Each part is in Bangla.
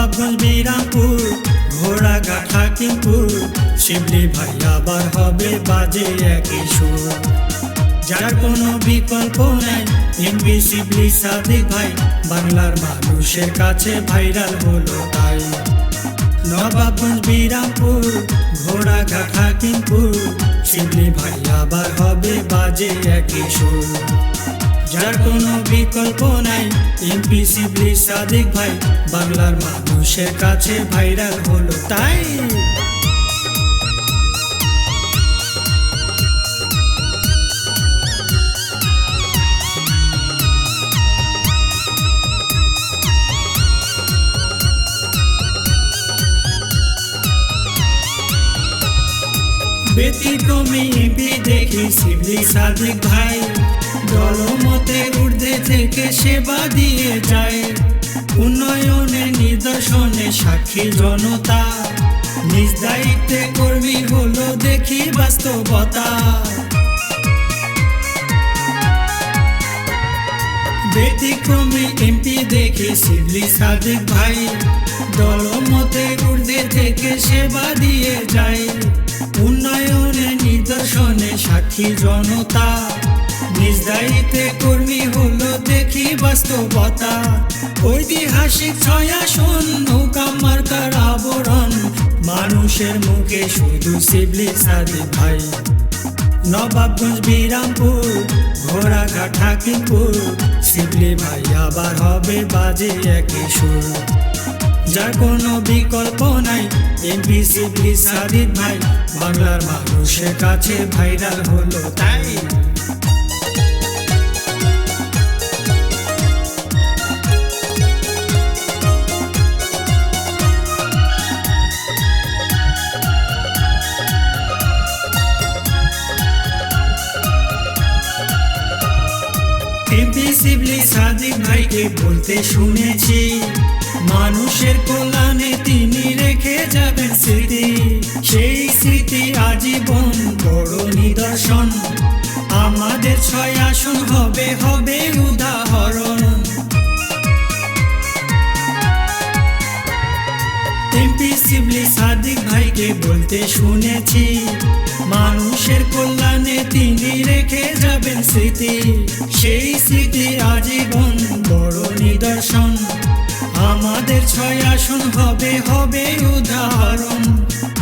নবাবগঞ্জ বিরামপুর ঘোড়াঘাট হাকিমপুর শিবলি ভাই আবার হবে বাজে একই সুর। যার কোনো বিকল্প নেই এমবি শিবলি সাদিক ভাই, বাংলার মানুষের কাছে ভাইরাল হলো তাই। নবাবগঞ্জ বিরামপুর ঘোড়াঘাট হাকিমপুর শিবলি ভাই আবার হবে বাজে একই সুর। যার কোনো বিকল্প নাই। শিবলি সাদিক ভাই বাংলার মানুষের কাছে ভাইরাল হলো তাই? ব্যতিক্রমী এমপি দেখি শিবলি সাদিক ভাই। জলমতে ঊর্ধ্বে থেকে সেবা দিয়ে যায়। উন্নয়নের নিদর্শনে সাক্ষী জনতা। নিজ দায়িত্বে কর্মী হলো দেখি বাস্তবতা। ব্যতিক্রমী এমপি দেখে শিবলি সাদিক ভাই। দলমতে ঊর্ধ্বে থেকে সেবা দিয়ে যায়। সাক্ষী জনতা। নিজ দায়িত্বে কর্মী হলো দেখি বাস্তবতা। ঐতিহাসিক ছয়াসন নৌকা মার্কার আবরণ। মানুষের মুখে শুধু শিবলি সাদিক ভাই। নবাবগঞ্জ, বিরামপুর, ঘোড়াঘাট, হাকিমপুর। শিবলি ভাই আবার হবে বাজে একই সুর। যার কোনো বিকল্প নাই এমপি সাদিক ভাই, বাংলার মানুষের কাছে ভাইরাল হলো তাই। এমপি শিবলি সাদিক ভাইকে বলতে শুনেছি। মানুষের কল্যাণে তিনি রেখে যাবেন স্মৃতি। সেই স্মৃতি আজীবন বড় নিদর্শন। আমাদের ছয় আসন হবে হবে উদাহরণ। এমপি সাদিক ভাইকে বলতে শুনেছি, মানুষের কল্যাণে তিনি রেখে যাবেন স্মৃতি। সেই স্মৃতি আজীবন বড় নিদর্শন। ছয় আসন হবে হবে উদাহরণ।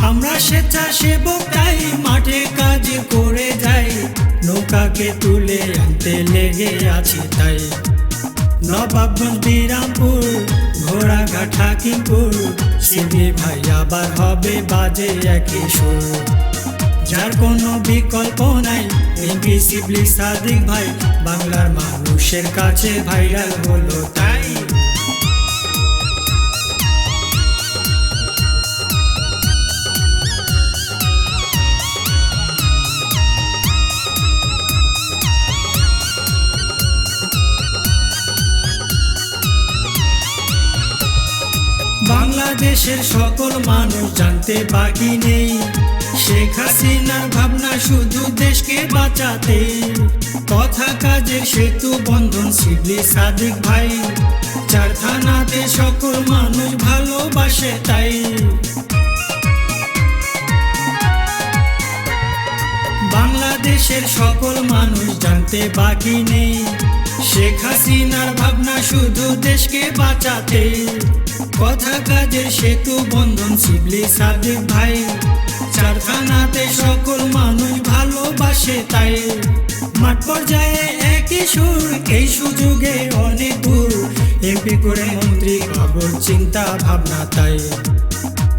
আমরা স্বেচ্ছাসেবক তাই মাঠে কাজ করে যাই। নৌকাকে তুলে আনতে লেগে আছি তাই। নবাবগঞ্জ বিরামপুর ঘোড়াঘাট, হাকিমপুর। শিবলি ভাই আবার হবে বাজে একই সুর। যার কোনো বিকল্প নাই এমপি শিবলি সাদিক ভাই। বাংলার মানুষের কাছে ভাইরাল হলো তাই। বাংলাদেশের সকল মানুষ জানতে বাকি নেই। শেখ হাসিনার ভাবনা শুধু দেশকে বাঁচাতে কথা কাজে সেতু বন্ধন শিবলি সাদিক ভাই। চার থানাতে সকল মানুষ ভালোবাসে তাই। বাংলাদেশের সকল মানুষ জানতে বাকি নেই। শেখ হাসিনার ভাবনা শুধু দেশকে বাঁচাতে কথা কাজের সেতু বন্ধন, শিবলি সাদিক ভাই। চারখানাতে সকল মানুষ ভালোবাসে তাই। মাঠ পর্যায়ে একই সুর, এই সুযোগে অনেক দূর এমপি করে মন্ত্রী খবর চিন্তা, ভাবনা তাই।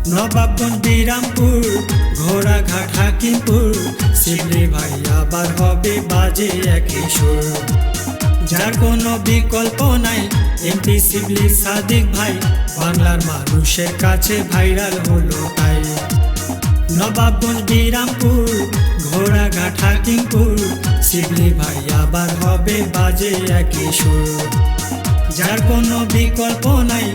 নবাবগঞ্জ, বিরামপুর, ঘোড়াঘাট, হাকিমপুর। শিবলি ভাই, আবার হবে বাজে একই সুর। যার কোনো বিকল্প নাই। এমপি শিবলি সাদিক ভাই, বাংলার মানুষের কাছে ভাইরাল হলো তাই। নবাবগঞ্জ, বিরামপুর, ঘোড়াঘাট, হাকিমপুর শিবলি ভাই আবার হবে বাজে একই সুর। যার কোনো বিকল্প নাই